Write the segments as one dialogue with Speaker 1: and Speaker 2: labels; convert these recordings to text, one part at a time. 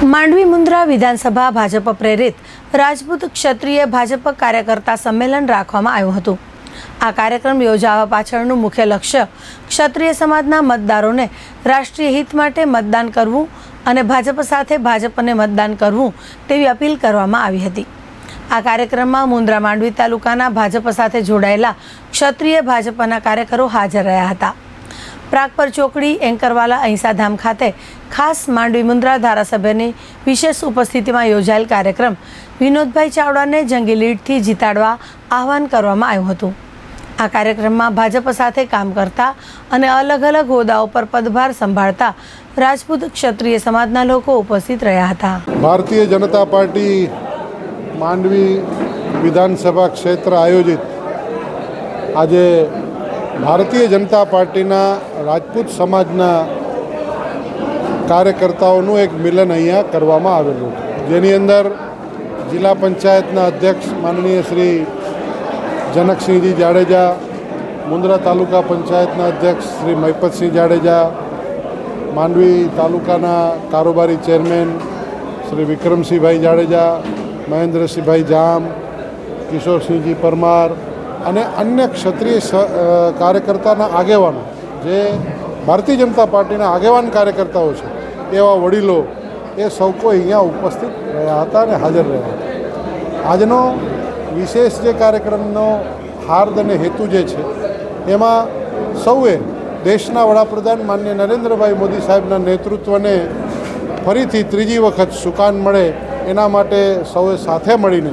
Speaker 1: માંડવી મુન્દ્રા વિધાનસભા ભાજપ પ્રેરિત રાજપૂત ક્ષત્રિય ભાજપ કાર્યકર્તા સંમેલન રાખવામાં આવ્યું હતું. આ કાર્યક્રમ યોજાવા પાછળનું મુખ્ય લક્ષ્ય ક્ષત્રિય સમાજના મતદારોને રાષ્ટ્રીય હિત માટે મતદાન કરવું અને ભાજપ સાથે ભાજપને મતદાન કરવું તેવી અપીલ કરવામાં આવી હતી. આ કાર્યક્રમમાં મુન્દ્રા માંડવી તાલુકાના ભાજપ સાથે જોડાયેલા ક્ષત્રિય ભાજપના કાર્યકરો હાજર રહ્યા હતા. પ્રાગપર ચોકડી એન્કરવાલા અહિંસાધામ ખાતે ખાસ માંડવી મુન્દ્રા ધારાસભ્યની વિશેષ ઉપસ્થિતિમાં યોજાયેલ કાર્યક્રમ વિનોદભાઈ ચાવડાને જંગી લીડથી જીતાડવા આહવાન કરવામાં આવ્યું હતું. આ કાર્યક્રમમાં ભાજપ સાથે કામ કરતા અને અલગ અલગ હોદ્દાઓ પર પદભાર સંભાળતા રાજપૂત ક્ષત્રિય સમાજના લોકો ઉપસ્થિત રહ્યા હતા.
Speaker 2: ભારતીય જનતા પાર્ટી માંડવી વિધાનસભા ક્ષેત્ર આયોજિત આજે ભારતીય જનતા પાર્ટીના રાજપૂત સમાજના કાર્યકર્તાઓનું એક મિલન અહીંયા કરવામાં આવેલું જેની અંદર જિલ્લા પંચાયતના અધ્યક્ષ માનનીય શ્રી જનકસિંહજી જાડેજા, મુન્દ્રા તાલુકા પંચાયતના અધ્યક્ષ શ્રી મહિપતસિંહ જાડેજા, માંડવી તાલુકાના કારોબારી ચેરમેન શ્રી વિક્રમસિંહભાઈ જાડેજા, મહેન્દ્રસિંહભાઈ જામ, કિશોરસિંહજી પરમાર અને અન્ય ક્ષત્રિય કાર્યકર્તાના આગેવાનો, જે ભારતીય જનતા પાર્ટીના આગેવાન કાર્યકર્તાઓ છે, એવા વડીલો, એ સૌ કોઈ અહીંયા ઉપસ્થિત રહ્યા હતા અને હાજર રહ્યા હતા. આજનો વિશેષ જે કાર્યક્રમનો હાર્દ અને હેતુ જે છે, એમાં સૌએ દેશના વડાપ્રધાન માન્ય નરેન્દ્રભાઈ મોદી સાહેબના નેતૃત્વને ફરીથી ત્રીજી વખત સુકાન મળે એના માટે સૌએ સાથે મળીને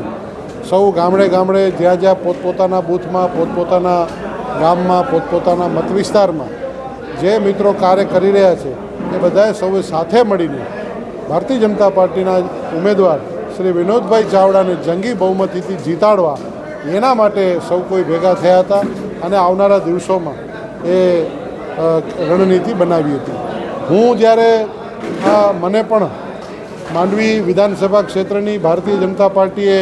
Speaker 2: સૌ ગામડે ગામડે જ્યાં જ્યાં પોતપોતાના બૂથમાં, પોતપોતાના ગામમાં, પોતપોતાના મત વિસ્તારમાં જે મિત્રો કાર્ય કરી રહ્યા છે, એ બધાએ સૌએ સાથે મળીને ભારતીય જનતા પાર્ટીના ઉમેદવાર શ્રી વિનોદભાઈ ચાવડાને જંગી બહુમતીથી જીતાડવા એના માટે સૌ કોઈ ભેગા થયા હતા અને આવનારા દિવસોમાં એ રણનીતિ બનાવી હતી. હું જ્યારે મને પણ માંડવી વિધાનસભા ક્ષેત્રની ભારતીય જનતા પાર્ટીએ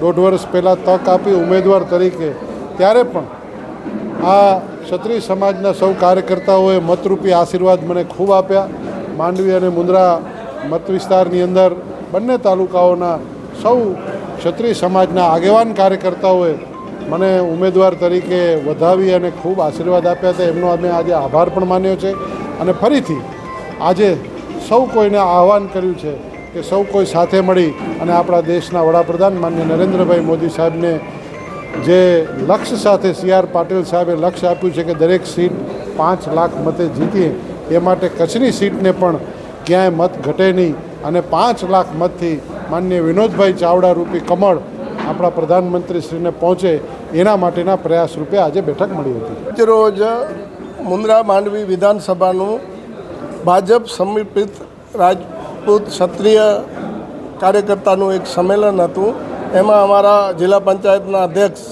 Speaker 2: દોઢ વર્ષ પહેલાં તક આપી ઉમેદવાર તરીકે, ત્યારે પણ આ ક્ષત્રિય સમાજના સૌ કાર્યકર્તાઓએ મતરૂપી આશીર્વાદ મને ખૂબ આપ્યા. માંડવી અને મુન્દ્રા મત વિસ્તારની અંદર બંને તાલુકાઓના સૌ ક્ષત્રિય સમાજના આગેવાન કાર્યકર્તાઓએ મને ઉમેદવાર તરીકે વધાવી અને ખૂબ આશીર્વાદ આપ્યા હતા. એમનો અમે આજે આભાર પણ માન્યો છે. અને ફરીથી આજે સૌ કોઈને આહવાન કર્યું છે કે સૌ કોઈ સાથે મળી અને આપણા દેશના વડાપ્રધાન માન્ય નરેન્દ્રભાઈ મોદી સાહેબને જે લક્ષ્ય સાથે સી આર પાટીલ સાહેબે લક્ષ્ય આપ્યું છે કે દરેક સીટ પાંચ લાખ મતે જીતીએ, એ માટે કચ્છની સીટને પણ ક્યાંય મત ઘટે નહીં અને પાંચ લાખ મતથી માન્ય વિનોદભાઈ ચાવડા રૂપી કમળ આપણા પ્રધાનમંત્રીશ્રીને પહોંચે, એના માટેના પ્રયાસ રૂપે આજે બેઠક મળી હતી.
Speaker 3: રોજ મુન્દ્રા માંડવી વિધાનસભાનું ભાજપ સમર્પિત રાજપૂત ક્ષત્રિય કાર્યકર્તાનું એક સંમેલન હતું. એમાં અમારા જિલ્લા પંચાયતના અધ્યક્ષ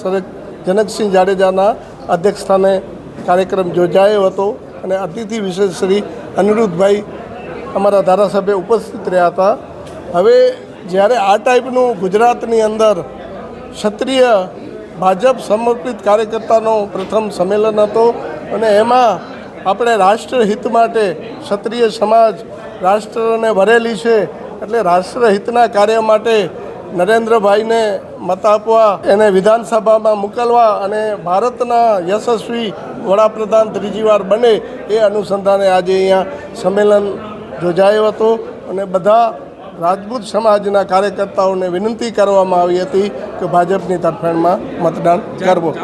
Speaker 3: જનકસિંહ જાડેજાના અધ્યક્ષસ્થાને કાર્યક્રમ યોજાયો હતો અને અતિથિ વિશેષ શ્રી અનિરુદ્ધભાઈ અમારા ધારાસભ્ય ઉપસ્થિત રહ્યા હતા. હવે જ્યારે આ ટાઈપનું ગુજરાતની અંદર ક્ષત્રિય ભાજપ સમર્પિત કાર્યકર્તાનો પ્રથમ સંમેલન હતો અને એમાં આપણે રાષ્ટ્રહિત માટે ક્ષત્રિય સમાજ રાષ્ટ્રને ભરેલી છે એટલે રાષ્ટ્રહિતના કાર્ય માટે નરેન્દ્રભાઈને મત આપવા, એને વિધાનસભામાં મોકલવા અને ભારતના યશસ્વી વડાપ્રધાન ત્રીજી વાર બને એ અનુસંધાને આજે અહીંયા સંમેલન યોજાયો હતો અને બધા રાજપૂત સમાજના કાર્યકર્તાઓને વિનંતી કરવામાં આવી હતી કે ભાજપની તરફેણમાં મતદાન કરવું.